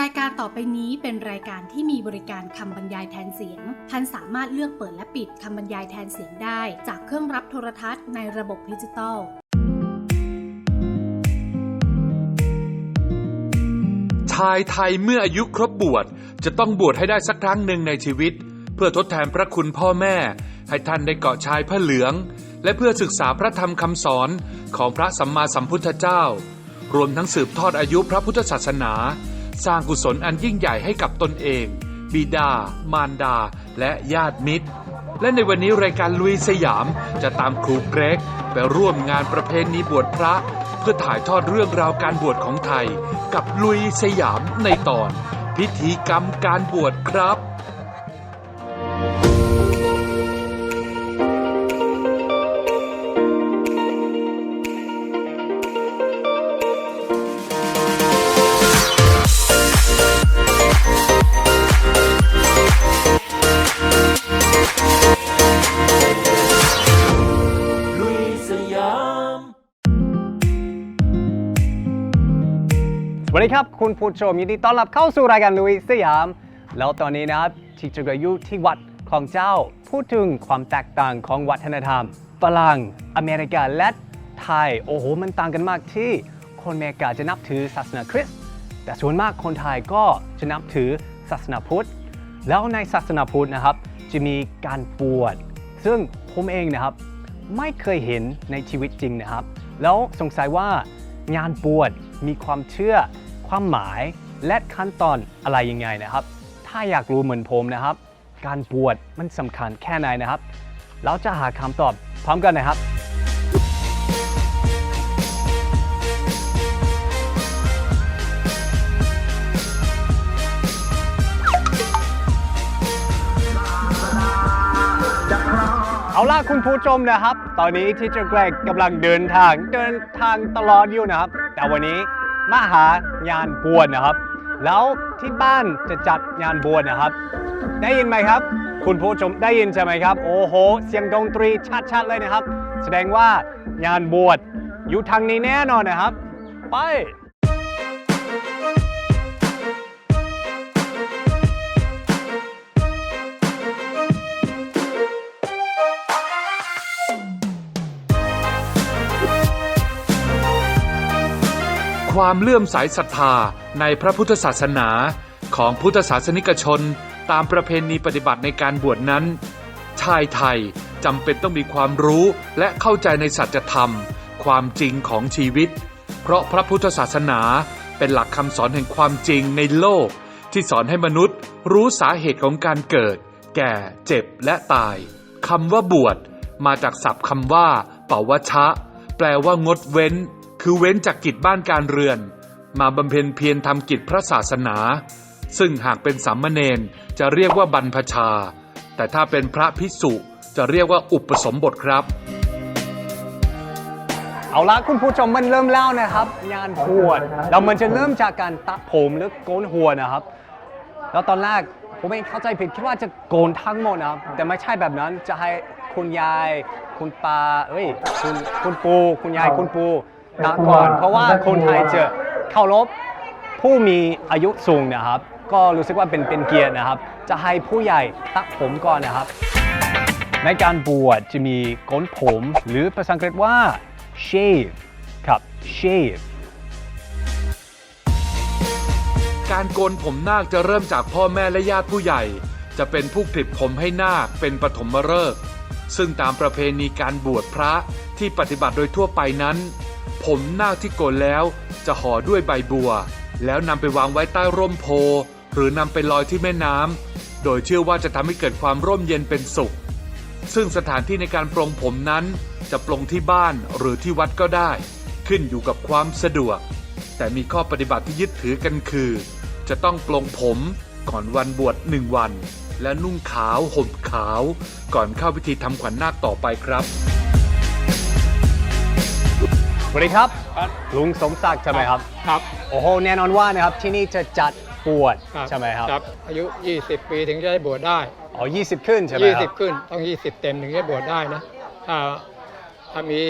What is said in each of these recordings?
รายการต่อไปนี้เป็นรายการที่มีบริการคำบรรยายแทนเสียง ท่านสามารถเลือกเปิดและปิดคำบรรยายแทนเสียงได้ จากเครื่องรับโทรทัศน์ในระบบดิจิตอล ชายไทยเมื่ออายุครบบวชจะต้องบวชให้ได้สักครั้งหนึ่งในชีวิต เพื่อทดแทนพระคุณพ่อแม่ ให้ท่านได้เกาะชายผ้าเหลือง และเพื่อศึกษาพระธรรมคำสอนของพระสัมมาสัมพุทธเจ้า รวมทั้งสืบทอดอายุพระพุทธศาสนา สร้างกุศลอันยิ่งใหญ่ให้กับตนเอง บิดา มารดา และญาติมิตร และในวันนี้รายการลุยสยามจะตามครูเกรกไปร่วมงานประเพณีบวชพระ เพื่อถ่ายทอดเรื่องราวการบวชของไทย กับลุยสยามในตอน พิธีกรรมการบวชครับ วัสดีครับ คุณผู้ชมยินดีต้อนรับเข้าสู่รายการลุยสยาม แล้วตอนนี้นะครับที่จะอยู่ที่วัดของเจ้าพูดถึงความแตกต่างของวัฒนธรรมฝรั่งอเมริกาและไทย โอ้โห มันต่างกันมากที่คนอเมริกาจะนับถือศาสนาคริสต์แต่ส่วนมากคนไทยก็จะนับถือศาสนาพุทธ แล้วในศาสนาพุทธนะครับ จะมีการบวชซึ่งผมเองนะครับ ไม่เคยเห็นในชีวิตจริงนะครับ แล้วสงสัยว่างานบวชมีความเชื่อ ความหมายและขั้นตอนอะไรยังไงนะครับ ถ้าอยากรู้เหมือนผมนะครับ การบวชมันสำคัญแค่ไหนนะครับ เราจะหาคำตอบพร้อมกันนะครับเอาล่ะคุณผู้ชมนะครับ ตอนนี้ที่เจ้าแกรกกำลังเดินทางเดินทางตลอดอยู่นะครับ แต่วันนี้ มหางานบวชนะครับ แล้วที่บ้านจะจัดงานบวชนะครับ ได้ยินไหมครับ คุณผู้ชมได้ยินใช่ไหมครับ โอ้โห เสียงดนตรีชัดๆเลยนะครับ แสดงว่างานบวชอยู่ทางนี้แน่นอนนะครับ ไป ความเลื่อมใสศรัทธาในพระพุทธศาสนาของพุทธศาสนิกชน ตามประเพณีปฏิบัติในการบวชนั้น ชายไทยจำเป็นต้องมีความรู้และเข้าใจในสัจธรรม ความจริงของชีวิต เพราะพระพุทธศาสนาเป็นหลักคำสอนแห่งความจริงในโลก ที่สอนให้มนุษย์รู้สาเหตุของการเกิด แก่ เจ็บและตายคำว่าบวชมาจากศัพท์คำว่าเปาวชะ แปลว่างดเว้น คือเว้นจากกิจบ้านการเรือน มาบำเพ็ญเพียรทำกิจพระศาสนา ซึ่งหากเป็นสามเณรจะเรียกว่าบรรพชา แต่ถ้าเป็นพระภิกษุจะเรียกว่าอุปสมบทครับ เอาละคุณผู้ชมมันเริ่มแล้วนะครับ งานบวชแล้วมันจะเริ่มจากการตัดผมหรือโกนหัวนะครับ แล้วตอนแรกผมเองเข้าใจผิดคิดว่าจะโกนทั้งหมดนะครับแต่ไม่ใช่แบบนั้นจะให้คุณยาย คุณตาเอ้ยคุณคุณปูคุณยายคุณปู ตัดก่อน เพราะว่าคนไทยจะเคารพผู้มีอายุสูงนะครับ ก็รู้สึกว่าเป็นเป็นเกียรตินะครับ จะให้ผู้ใหญ่ตัดผมก่อนนะครับ ในการบวชจะมีโกนผมหรือภาษาอังกฤษว่า shave ครับ shave การโกนผมนาคจะเริ่มจากพ่อแม่และญาติผู้ใหญ่ จะเป็นผู้กลิบผมให้นาคเป็นปฐมฤกษ์ซึ่งตามประเพณีการบวชพระที่ปฏิบัติโดยทั่วไปนั้น ผมนาคที่โกนแล้วจะห่อด้วยใบบัว แล้วนำไปวางไว้ใต้ร่มโพ หรือนำไปลอยที่แม่น้ำโดยเชื่อว่าจะทำให้เกิดความร่มเย็นเป็นสุข ซึ่งสถานที่ในการปลงผมนั้น จะปลงที่บ้านหรือที่วัดก็ได้ ขึ้นอยู่กับความสะดวก แต่มีข้อปฏิบัติที่ยึดถือกันคือ จะต้องปลงผมก่อนวันบวชหนึ่งวัน และนุ่งขาวห่มขาว ก่อนเข้าพิธีทำขวัญนาคต่อไปครับ สวัสดีครับ ลุงสมศักดิ์ใช่ไหมครับ ครับ โอ้โหแน่นอนว่านะครับที่นี่จะจัดบวชครับใช่ไหมครับครับ อายุ 20 ปีถึงจะได้บวชได้ อ๋อ20 ขึ้นใช่ไหมครับ 20 ขึ้นต้อง 20 เต็มถึงจะบวชได้นะถ้าถ้ามี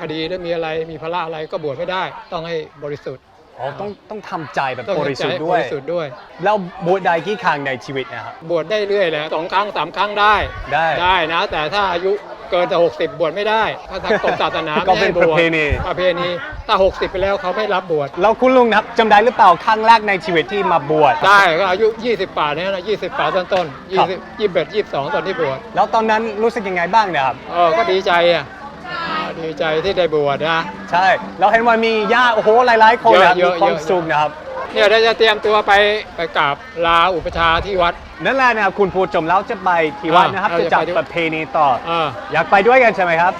คดีหรือมีอะไรมีภาระอะไรก็บวชไม่ได้ ต้องให้บริสุทธิ์อ๋อต้องต้องทำใจแบบต้องบริสุทธิ์ด้วยบริสุทธิ์ด้วย แล้วบวชได้กี่ครั้งในชีวิตนะครับ บวชได้เรื่อยเลยสองครั้งสามครั้งได้ได้ได้นะ แต่ถ้าอายุ เกินแต่หกสิบบวชไม่ได้ถ้าทางกรมศาสนาก็ไม่เป็นให้บวชประเพณี ประเพณีถ้าหกสิบไปแล้วเขาไม่รับบวชแล้วคุณลุงนะครับจำได้หรือเปล่าครั้งแรกในชีวิตที่มาบวช ได้ก็อายุ20ป่าเนี่ยนะ20ป่าต้นต้นๆครับ20 21 22ตอนที่บวชแล้วตอนนั้นรู้สึกยังไงบ้างเนะครับ เออก็ดีใจอะอ่าดีใจที่ได้บวชนะ ใช่เราเห็นว่ามีญาติโอ้โหหลายๆคนนะครับเยมีอะๆความเยอะๆ สุขนะครับ เนี่ยเราจะเตรียมตัวไปไปกราบลาอุปชฌาย์ที่วัด นั่นแหละนะครับคุณผู้ชมแล้วจะไปที่วัดนะครับอ่าจะจัดเราจะไปที่ประเพณีต่อ เออ อยากไปด้วยกันใช่ไหมครับ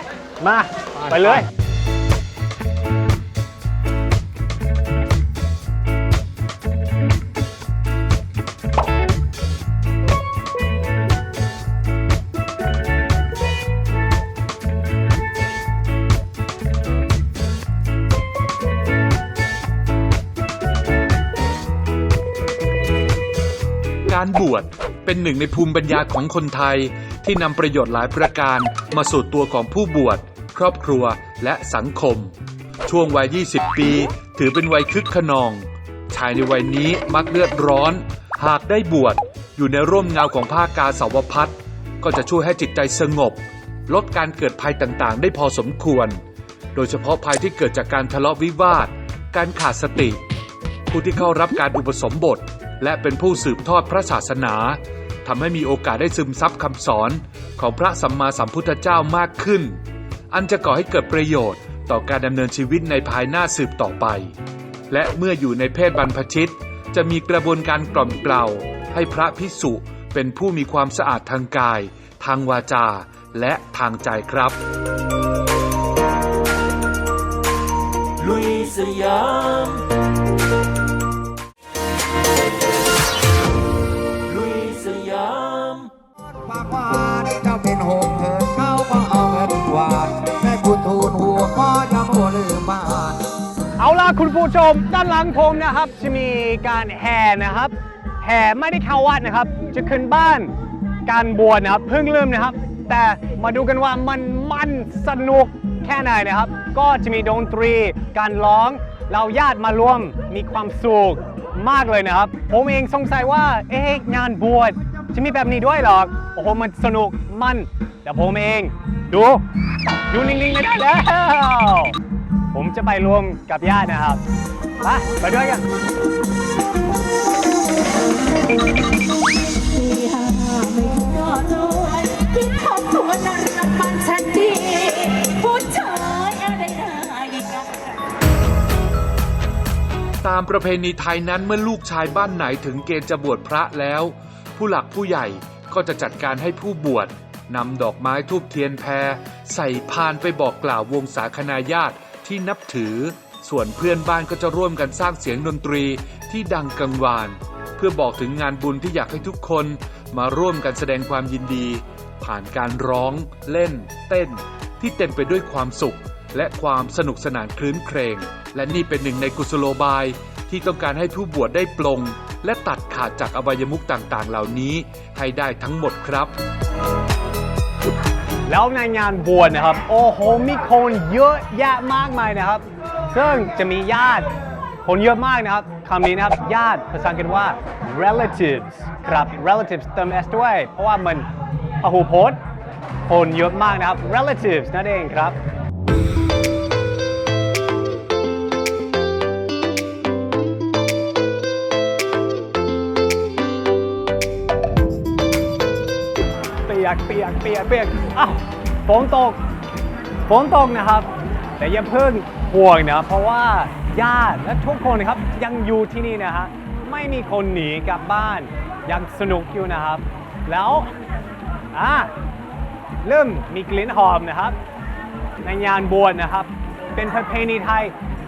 มา ไปไปเลย การบวชเป็นหนึ่งในภูมิปัญญาของคนไทย ที่นำประโยชน์หลายประการมาสู่ตัวของผู้บวช ครอบครัวและสังคม ช่วงวัย 20 ปี ถือเป็นวัยคึกขนอง ชายในวัยนี้มักเลือดร้อน หากได้บวชอยู่ในร่มเงาของผ้ากาสาวพัดก็จะช่วยให้จิตใจสงบ ลดการเกิดภัยต่างๆ ได้พอสมควร โดยเฉพาะภัยที่เกิดจากการทะเลาะวิวาท การขาดสติ ผู้ที่เข้ารับการอุปสมบท และเป็นผู้สืบทอดพระศาสนาทำให้มีโอกาสได้ซึมซับคำสอนของพระสัมมาสัมพุทธเจ้ามากขึ้น อันจะก่อให้เกิดประโยชน์ต่อการดำเนินชีวิตในภายหน้าสืบต่อไป และเมื่ออยู่ในเพศบรรพชิต จะมีกระบวนการกล่อมเกลาให้พระพิสุเป็นผู้มีความสะอาดทางกาย ทางวาจา และทางใจครับ ลุยสยาม ผู้ชมด้านหลังผมนะครับจะมีการแห่นะครับ แห่ไม่ได้เข้าวัดนะครับ จะขึ้นบ้านการบวชนะครับเพิ่งเริ่มนะครับ แต่มาดูกันว่ามันมันสนุกแค่ไหนนะครับ ก็จะมีดนตรีการร้องเราญาติมารวมมีความสุขมากเลยนะครับ ผมเองสงสัยว่าเอ๊ะงานบวชจะมีแบบนี้ด้วยหรอโอ้โหมันสนุกมันแต่ผมเอง ดูอยู่นิ่งๆไม่ได้แล้ว ผมจะไปรวมกับญาตินะครับไปไปด้วยกันตามประเพณีไทยนั้นเมื่อลูกชายบ้านไหนถึงเกณฑ์จะบวชพระแล้ว ผู้หลักผู้ใหญ่ก็จะจัดการให้ผู้บวชนำดอกไม้ทูบเทียนแพร ใส่พานไปบอกกล่าววงสาคณาญาติ ที่นับถือ ส่วนเพื่อนบ้านก็จะร่วมกันสร้างเสียงดนตรีที่ดังกังวาน เพื่อบอกถึงงานบุญที่อยากให้ทุกคนมาร่วมกันแสดงความยินดี ผ่านการร้อง เล่น เต้น ที่เต็มไปด้วยความสุข และความสนุกสนานคลื้นเครง และนี่เป็นหนึ่งในกุศโลบายที่ต้องการให้ผู้บวชได้ปลง และตัดขาดจากอบายมุขต่างๆ เหล่านี้ให้ได้ทั้งหมดครับ แล้วในงานบวชนะครับ โอ้โหมีคนเยอะแยะมากมายนะครับ ซึ่งจะมีญาติ คนเยอะมากนะครับคำนี้นะครับ ญาติภาษาอังกฤษว่า relatives ครับ relatives เติม s ด้วย เพราะว่ามันพหูพจน์คนเยอะมากนะครับ relatives นั่นเองครับ กเปียกเปียกเปียกอ้าวฝนตกฝนตกนะครับ แต่อย่าเพิ่งห่วงนะเพราะว่าญาติและทุกคนนะครับยังอยู่ที่นี่นะฮะไม่มีคนหนีกลับบ้านยังสนุกอยู่นะครับ แล้วอ่าเริ่มมีกลิ่นหอมนะครับ ในงานบวชนะครับ เป็นประเพณีไทย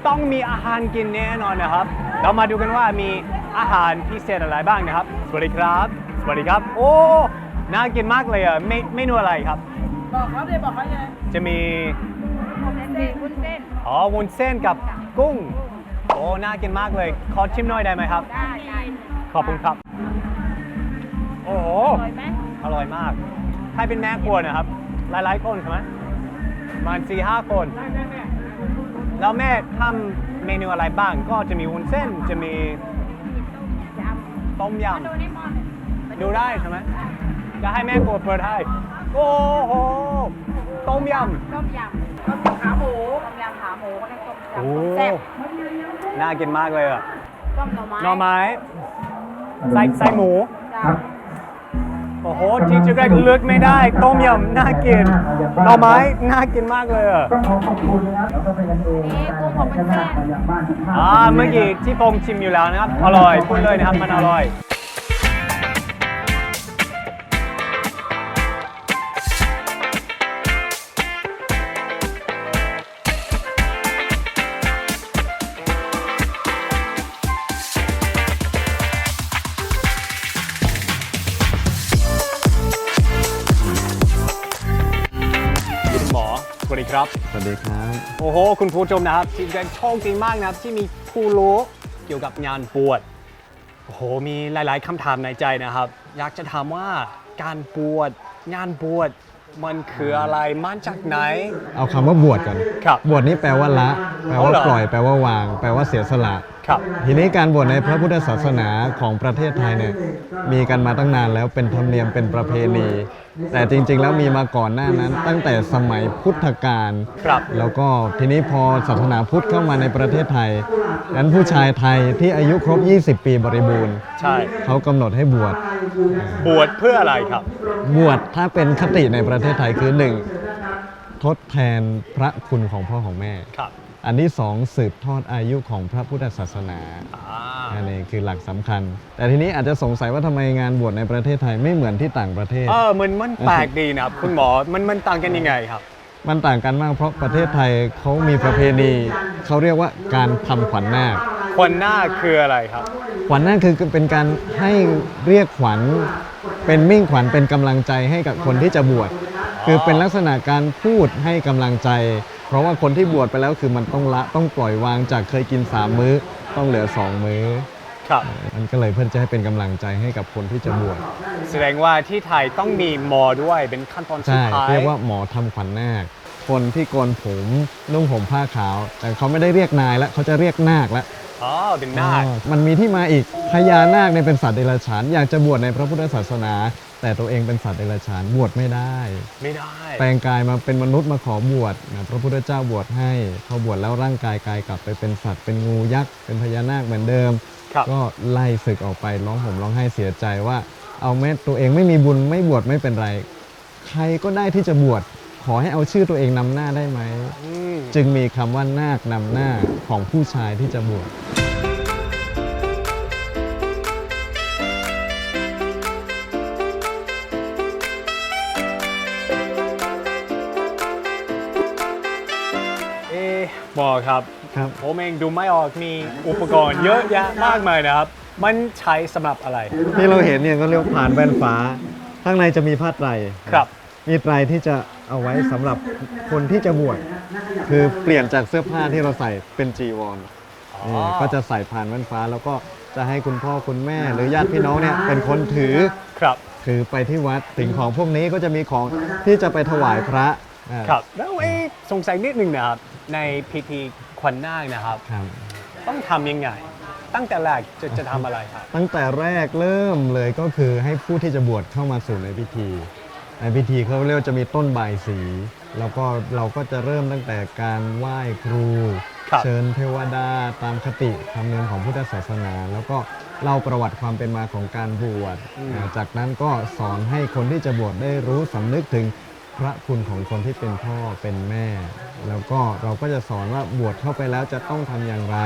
ต้องมีอาหารกินแน่นอนนะครับ เรามาดูกันว่ามีอาหารพิเศษอะไรบ้างนะครับ สวัสดีครับ สวัสดีครับ โอ้ น่ากินมากเลยอะเมเมนูอะไรครับ บอกเขาเลยบอกเขาเลยจะมีเส้นวุ้นเส้นอ๋อวุ้นเส้นกับกุ้ง โอ้น่ากินมากเลย ขอชิมหน่อยได้ไหมครับ ได้ได้ขอบคุณครับ โอ้โหอร่อยไหมอร่อยมากใครเป็นแม่ครัวนะครับ หลายๆคนใช่ไหมประมาณสี่ห้าคน แล้วแม่ทำเมนูอะไรบ้าง ก็จะมีวุ้นเส้นจะมีต้มยำดูได้ใช่ไหม จะให้แม่กดเปิดให้ โอ้โห ต้มยำ ต้มยำต้มยำขาหมูต้มยำขาหมูก็ได้ต้มโอ้ยำต้มแซ่บน่ากินมากเลยอะต้มหน่อไม้หน่อไม้ใส่ใส่หมูจ้ะโอ้โหที่จะแรกเลือกไม่ได้ ต้มยำน่ากินหน่อไม้น่ากินมากเลยอะนี่กุ้งของมันแซ่บอ่าเมื่อกี้ที่ผมชิมอยู่แล้วนะครับ อร่อยพูดเลยนะครับมันอร่อย ดีครับ โอ้โห คุณผู้ชมนะครับที่เป็นโชคดีมากนะครับ ที่มีผู้รู้เกี่ยวกับงานบวชโอ้โห มีหลาย ๆคำถามในใจนะครับ อยากจะถามว่าการบวชงานบวชมันคืออะไรมาจากไหน เอาคำว่าบวชก่อนครับบวชนี่แปลว่าละ แปลอ๋ว่าอเหรอปล่อย แปลว่าวาง แปลว่าเสียสละ ครับ ทีนี้การบวชในพระพุทธศาสนาของประเทศไทยเนี่ย มีกันมาตั้งนานแล้วเป็นธรรมเนียมเป็นประเพณี แต่จริงๆ แล้วมีมาก่อนหน้านั้น ตั้งแต่สมัยพุทธกาลครับแล้วก็ทีนี้พอศาสนาพุทธเข้ามาในประเทศไทยนั้นผู้ชายไทยที่อายุครบ 20 ปีบริบูรณ์ใช่ เขากำหนดให้บวช บวชเพื่ออะไรครับ บวชถ้าเป็นคติในประเทศไทยคือหนึ่งทดแทนพระคุณของพ่อของแม่ ครับ อันที่สองสืบทอดอายุของพระพุทธศาสนาอ่าอันนี้คือหลักสำคัญ แต่ทีนี้อาจจะสงสัยว่าทำไมงานบวชในประเทศไทยไม่เหมือนที่ต่างประเทศเออมันมันแปลกดีนะครับคุณหมอมันมันต่างกันยังไงครับ มันต่างกันมากเพราะประเทศไทยเขามีประเพณีเขาเรียกว่าการทำขวัญนาคคนหน้าคืออะไรครับ ขวัญนาคคือเป็นการให้เรียกขวัญเป็นมิ่งขวัญเป็นกำลังใจให้กับคนที่จะบวชคือเป็นลักษณะการพูดให้กำลังใจ เพราะว่าคนที่บวชไปแล้วคือมันต้องละต้องปล่อยวางจากเคยกินสามมื้อ ต้องเหลือสองมื้อครับมันก็เลยเพื่อจะให้เป็นกำลังใจให้กับคนที่จะบวชแสดงว่าที่ไทยต้องมีมอด้วยเป็นขั้นตอนสุดใช่ท้าย เรียกว่าหมอทำขวัญนาคคนที่โกนผมนุ่งผมผ้าขาว แต่เขาไม่ได้เรียกนายแล้วเขาจะเรียกนาคแล้วอ๋อ เป็นนาค อ๋อมันมีที่มาอีกพญานาคเนี่ยเป็นสัตว์เดรัจฉานอยากจะบวชในพระพุทธศาสนา แต่ตัวเองเป็นสัตว์เดรัจฉานบวชไม่ได้ ไม่ได้ แปลงกายมาเป็นมนุษย์มาขอบวชนะพระพุทธเจ้าบวชให้พอบวชแล้วร่างกายกายกลับไปเป็นสัตว์เป็นงูยักษ์เป็นพญานาคเหมือนเดิม ครับ ก็ไล่ศึกออกไปร้องห่มร้องไห้เสียใจว่า เอาแม้ตัวเองไม่มีบุญไม่บวชไม่เป็นไร ใครก็ได้ที่จะบวชขอให้เอาชื่อตัวเองนำหน้าได้ไหม อืม จึงมีคำว่านาคนำหน้าของผู้ชายที่จะบวช อ๊ะหมอครับ ครับ ผมเองดูไม่ออกมีอุปกรณ์เยอะแยะมากมายนะครับ มันใช้สำหรับอะไรที่เราเห็นเนี่ยก็เรียกว่าผ่านแว่นฟ้า ข้างในจะมีผ้าไตรครับ มีไตรที่จะเอาไว้สำหรับคนที่จะบวชคือเปลี่ยนจากเสื้อผ้าที่เราใส่เป็นจีวรอ๋อ นี่ก็จะใส่ผ่านแว่นฟ้า แล้วก็จะให้คุณพ่อคุณแม่ หรือญาติพี่น้องเนี่ยเป็นคนถือ ครับ ถือไปที่วัดสิ่งของพวกนี้ก็จะมีของที่จะไปถวายพระอ่า ครับ แล้วเอ๊ะสงสัยนิดนึงนะครับ ในพิธีขวัญนาคนะครับ ครับ ต้องทำยังไง ตั้งแต่แรกจะจะทำอะไรครับ ตั้งแต่แรกเริ่มเลยก็คือให้ผู้ที่จะบวชเข้ามาสู่ในพิธี ในพิธีเขาเรียกว่าจะมีต้นบายสี แล้วก็เราก็จะเริ่มตั้งแต่การไหว้ครู ครับ เชิญเทวดาตามคติธรรมเนียมของพุทธศาสนา แล้วก็เล่าประวัติความเป็นมาของการบวชอ่าจากนั้นก็สอนให้คนที่จะบวชได้รู้สำนึกถึง พระคุณของคนที่เป็นพ่อเป็นแม่ แล้วก็เราก็จะสอนว่าบวชเข้าไปแล้วจะต้องทำอย่างไร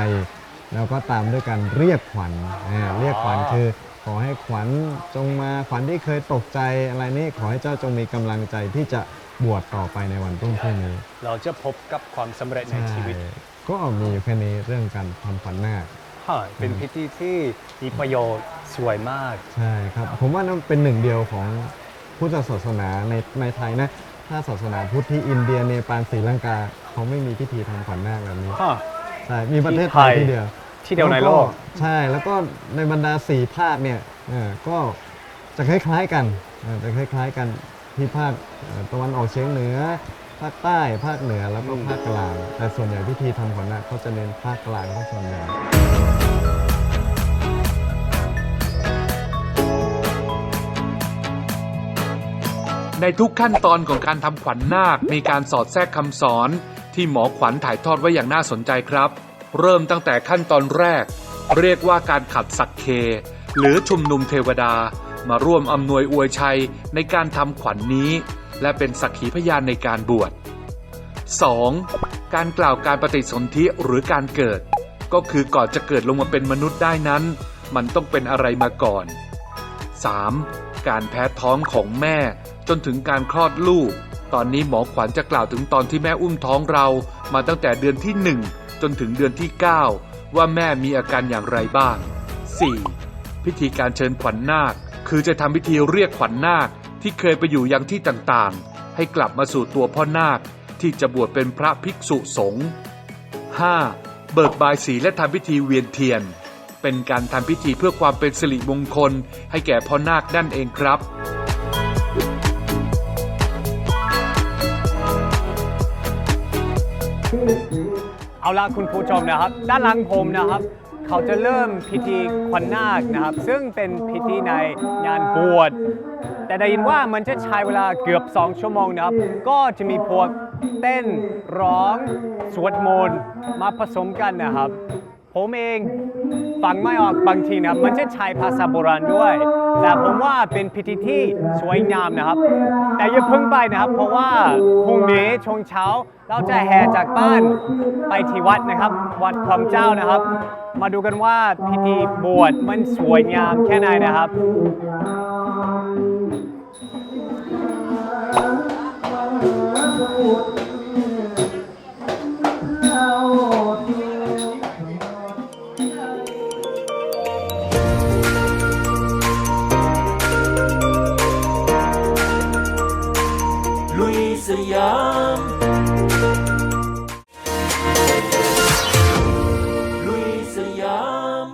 แล้วก็ตามด้วยการเรียกขวัญอ่าเรียกขวัญคือ ขอให้ขวัญจงมาขวัญที่เคยตกใจอะไรนี่ขอให้เจ้าจงมีกำลังใจที่จะบวชต่อไปในวันรุ่งขึ้นนี้เราจะพบกับความสำเร็จในชีวิตก็มีแค่นี้เรื่องการทำขวัญนาค ฮะเป็นพิธีที่มีประโยชน์สวยมาก ใช่ครับ ผมว่านั่นเป็นหนึ่งเดียวของ พุทธศาสนาในในไทยนะ ถ้าศาสนาพุทธที่อินเดียเนปาลศรีลังกาเขาไม่มีพิธีทำขวัญนาคแบบนี้ฮะใช่มีประเทศไทยที่ไทย ที่เดียวที่เดียวในโลกใช่แล้วก็ในบรรดาสี่ภาคเนี่ยเอ่อก็จะคล้ายๆกันเอ่อจะคล้ายๆกันที่ภาคเอ่อตะวันออกเฉียงเหนือภภาคใต้ภาคเหนือแล้วก็ภาคกลาง แต่ส่วนใหญ่พิธีทำขวัญนาคเขาจะเน้นภาคกลางที่ส่วนใหญ่ ในทุกขั้นตอนของการทำขวัญนาค มีการสอดแทรกคำสอน ที่หมอขวัญถ่ายทอดไว้อย่างน่าสนใจครับ เริ่มตั้งแต่ขั้นตอนแรก เรียกว่าการขับสักเค หรือชุมนุมเทวดา มาร่วมอำนวยอวยชัยในการทำขวัญนนี้ และเป็นสักขีพยานในการบวช 2. การกล่าวการปฏิสนธิหรือการเกิด ก็คือก่อนจะเกิดลงมาเป็นมนุษย์ได้นั้น มันต้องเป็นอะไรมาก่อน 3. การแพ้ท้องของแม่ จนถึงการคลอดลูก ตอนนี้หมอขวัญจะกล่าวถึงตอนที่แม่อุ้มท้องเรามาตั้งแต่เดือนที่ 1 จนถึงเดือนที่ 9 ว่าแม่มีอาการอย่างไรบ้าง 4. พิธีการเชิญขวัญนาค คือจะทำพิธีเรียกขวัญนาคที่เคยไปอยู่ยังที่ต่างๆ ให้กลับมาสู่ตัวพ่อนาคที่จะบวชเป็นพระภิกษุสงฆ์ 5. เบิกบายสีและทำพิธีเวียนเทียน เป็นการทำพิธีเพื่อความเป็นสิริมงคลให้แก่พ่อนาคนั่นเองครับ เอาละคุณผู้ชมนะครับ ด้านหลังผมนะครับ เขาจะเริ่มพิธีควันนาคนะครับ ซึ่งเป็นพิธีในงานบวชแต่ได้ยินว่ามันจะใช้เวลาเกือบ 2 ชั่วโมงนะครับ ก็จะมีพวกเต้นร้องสวดมนต์มาผสมกันนะครับ ผมเองฟังไม่ออกบางทีนะครับ มันจะใช้ภาษาโบราณด้วย แต่ผมว่าเป็นพิธีที่สวยงามนะครับ แต่อย่าเพิ่งไปนะครับ เพราะว่าพรุ่งนี้ช่วงเช้าเราจะแห่จากบ้านไปที่วัดนะครับ วัดคลองเจ้านะครับ มาดูกันว่าพิธีบวชมันสวยงามแค่ไหนนะครับ ยามลุยสยาม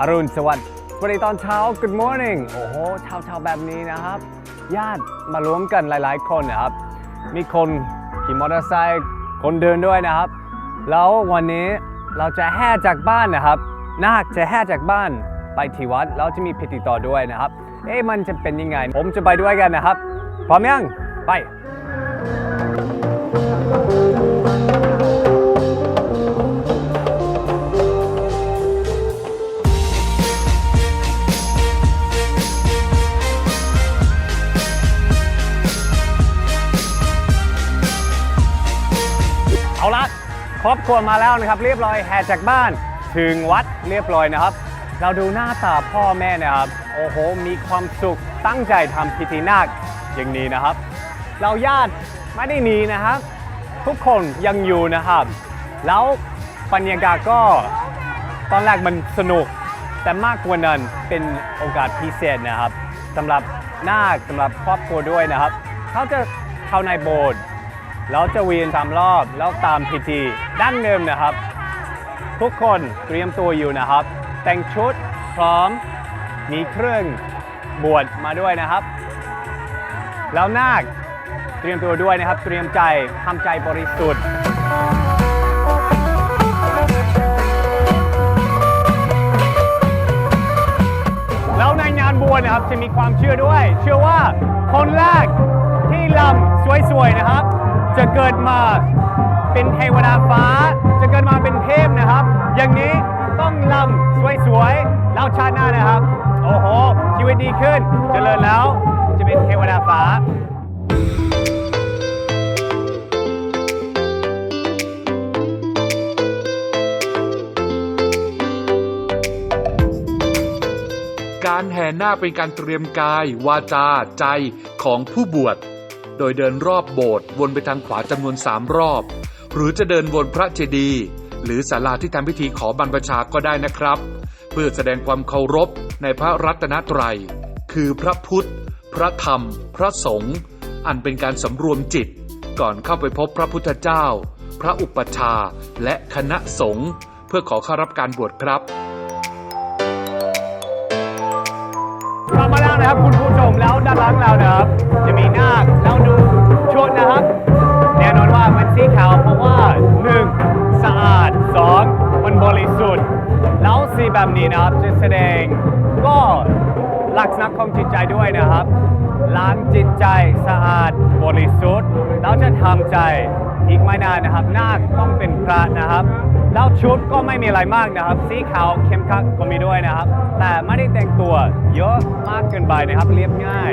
อรุณสวัสดิ์ วัสดีตอนเช้า Good morning โอ้โหเช้าเช้าแบบนี้นะครับ ญาติมารวมกันหลาย ๆ คนนะครับ มีคนขี่มอเตอร์ไซค์คนเดินด้วยนะครับ แล้ววันนี้เราจะแห่จากบ้านนะครับนาคจะแห่จากบ้านไปที่วัดแล้วจะมีพิธีต่อด้วยนะครับ เอ๊ะมันจะเป็นยังไง ผมจะไปด้วยกันนะครับพร้อมยังไป รอบครัวมาแล้วนะครับ เรียบร้อยแห่จากบ้านถึงวัดเรียบร้อยนะครับ เราดูหน้าตาพ่อแม่นะครับ โอ้โห มีความสุขตั้งใจทำพิธีนาคอย่างนี้นะครับ เราญาติไม่ได้หนีนะครับ ทุกคนยังอยู่นะครับ แล้วบรรยากาศก็ตอนแรกมันสนุก แต่มากกว่านั้นเป็นโอกาสพิเศษนะครับสำหรับนาคสำหรับครอบครัวด้วยนะครับ เขาจะเข้าในโบสถ์ แล้วจะเวียนสามรอบแล้วตามพิธีดั้งเดิมนะครับ ทุกคนเตรียมตัวอยู่นะครับ แต่งชุดพร้อมมีเครื่องบวชมาด้วยนะครับ แล้วนาคเตรียมตัวด้วยนะครับ เตรียมใจทำใจบริสุทธิ์แล้วในงานบวชนะครับจะมีความเชื่อด้วย เชื่อว่าคนแรกที่ลำสวยๆนะครับ จะเกิดมาเป็นเทวดาฟ้า จะเกิดมาเป็นเทพนะครับ อย่างนี้ต้องลำสวยๆแล้วชาติหน้านะครับ โอ้โห ชีวิตดีขึ้นเจริญแล้วจะเป็นเทวดาฟ้าการแห่น้าเป็นการเตรียมกาย วาจา ใจของผู้บวช โดยเดินรอบโบสถ์วนไปทางขวาจำนวนสามรอบ หรือจะเดินวนพระเจดีย์หรือศาลาที่ทำพิธีขอบรรพชาก็ได้นะครับ เพื่อแสดงความเคารพในพระรัตนตรัย คือพระพุทธ พระธรรม พระสงฆ์อันเป็นการสำรวมจิต ก่อนเข้าไปพบพระพุทธเจ้า พระอุปชาและคณะสงฆ์เพื่อขอเข้ารับการบวชครับ นะครับคุณผู้ชมแล้วด้านหลังเรานะครับจะมีนาคแล้วดูชุดนะครับ แน่นอนว่ามันสีขาวเพราะว่า 1. สะอาด 2. มันบริสุทธิ์ แล้วสีแบบนี้นะครับจะแสดงก็ลักษณะของจิตใจด้วยนะครับล้างจิตใจสะอาดบริสุทธิ์แล้ว ทำใจอีกไม่นานนะครับนาคต้องเป็นพระนะครับแล้วชุดก็ไม่มีอะไรมากนะครับ สีขาวเข้มขัดก็มีด้วยนะครับ แต่ไม่ได้แต่งตัวเยอะมากเกินไปนะครับเรียบง่าย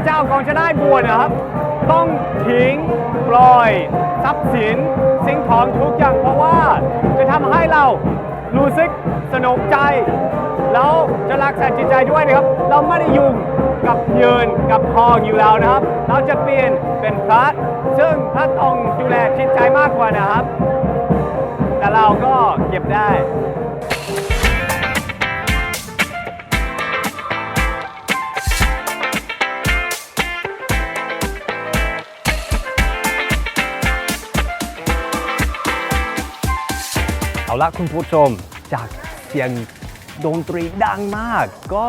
ระเจ้ากอนจะได้บวชนะครับ ต้องทิ้งปล่อย ทรัพย์สิน สิ่งของทุกอย่างเพราะว่าจะทำให้เรารู้สึกสนุกใจ แล้วจะรักษาจิตใจด้วยนะครับ เราไม่ได้ยุ่งกับเงินกับทองอยู่แล้วนะครับ เราจะเปลี่ยนเป็นพระซึ่งพระต้องดูแลจิตใจมากกว่านะครับ แต่เราก็เก็บได้ ละคุณผู้ชมจากเสียงดนตรีดังมาก ก็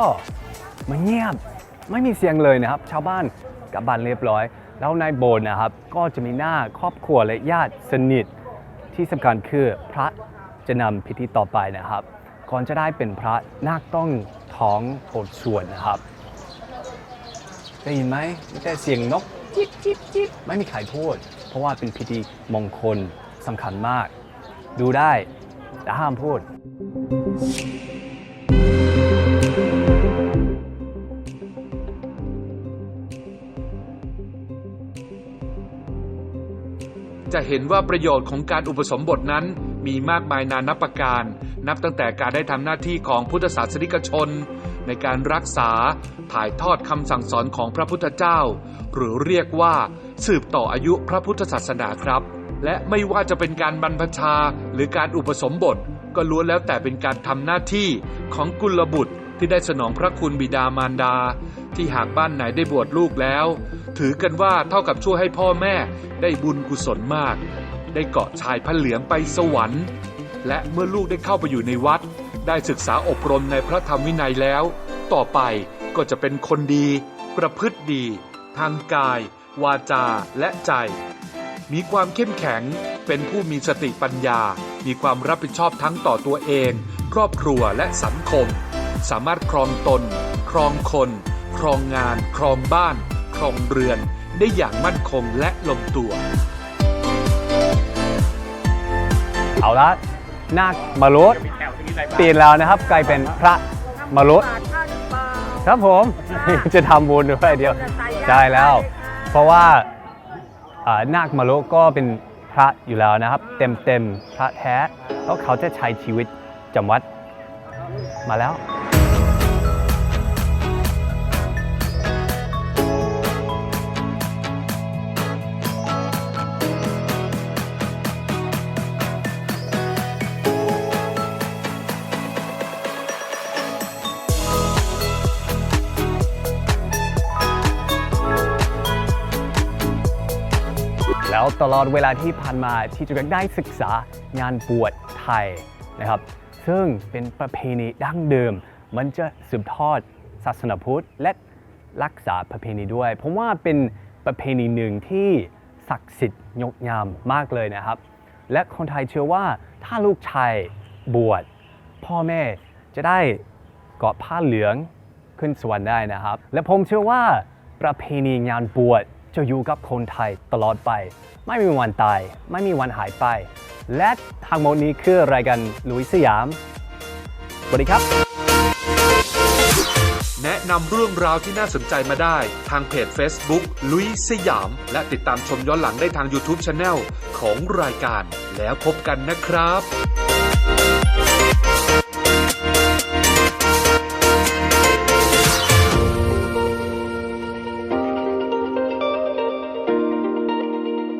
มันเงียบไม่มีเสียงเลยนะครับ ชาวบ้านกลับบ้านเรียบร้อย แล้วในโบสถ์นะครับ ก็จะมีหน้าครอบครัวและญาติสนิทที่สำคัญคือพระจะนำพิธีต่อไปนะครับ ก่อนจะได้เป็นพระนาคต้องท้องโอดส่วนนะครับได้ยินไหมไม่ใช่เสียงนกจิ๊บจิ๊บจิ๊บไม่มีใครพูด เพราะว่าเป็นพิธีมงคลสำคัญมาก ดูได้ แต่ห้ามพูด จะเห็นว่าประโยชน์ของการอุปสมบทนั้นมีมากมายนานับประการ นับตั้งแต่การได้ทำหน้าที่ของพุทธศาสนิกชน ในการรักษาถ่ายทอดคำสั่งสอนของพระพุทธเจ้า หรือเรียกว่าสืบต่ออายุพระพุทธศาสนาครับ และไม่ว่าจะเป็นการบรรพชา รือการอุปสมบท ก็ล้วนแล้วแต่เป็นการทำหน้าที่ของกุลบุตรที่ได้สนองพระคุณบิดามารดา ที่หากบ้านไหนได้บวชลูกแล้ว ถือกันว่าเท่ากับช่วยให้พ่อแม่ได้บุญกุศลมาก ได้เกาะชายพระเหลืองไปสวรรค์ และเมื่อลูกได้เข้าไปอยู่ในวัด ได้ศึกษาอบรมในพระธรรมวินัยแล้ว ต่อไปก็จะเป็นคนดี ประพฤติดี ทางกาย วาจาและใจ มีความเข้มแข็ง เป็นผู้มีสติปัญญา มีความรับผิดชอบทั้งต่อตัวเอง ครอบครัวและสังคม สามารถครองตน ครองคน ครองงาน ครองบ้าน ครองเรือน ได้อย่างมั่นคงและลงตัว เอาละนาคมารุดเปลี่ยนแล้วนะครับ กลายเป็นพระมารุดครับผม จะทำบุญด้วยเดียวใช่แล้ว เพราะว่า นาคมารุก็เป็นพระอยู่แล้วนะครับ เต็มเต็มๆพระแท้แล้วเขาจะใช้ชีวิตจำวัดมาแล้ว ตลอดเวลาที่ผ่านมาที่จุกได้ศึกษางานบวชไทยนะครับ ซึ่งเป็นประเพณีดั้งเดิม มันจะสืบทอดศาสนาพุทธและรักษาประเพณีด้วยผมว่าเป็นประเพณีหนึ่งที่ศักดิ์สิทธิ์งดงามมากเลยนะครับ และคนไทยเชื่อว่าถ้าลูกชายบวชพ่อแม่จะได้เกาะผ้าเหลืองขึ้นสวรรค์ได้นะครับ และผมเชื่อว่าประเพณีงานบวช จะอยู่กับคนไทยตลอดไป ไม่มีวันตาย ไม่มีวันหายไป และทั้งหมดนี้คือรายการลุยสยาม สวัสดีครับ แนะนำเรื่องราวที่น่าสนใจมาได้ ทางเพจ Facebook ลุยสยาม และติดตามชมย้อนหลังได้ทาง YouTube Channel ของรายการ แล้วพบกันนะครับ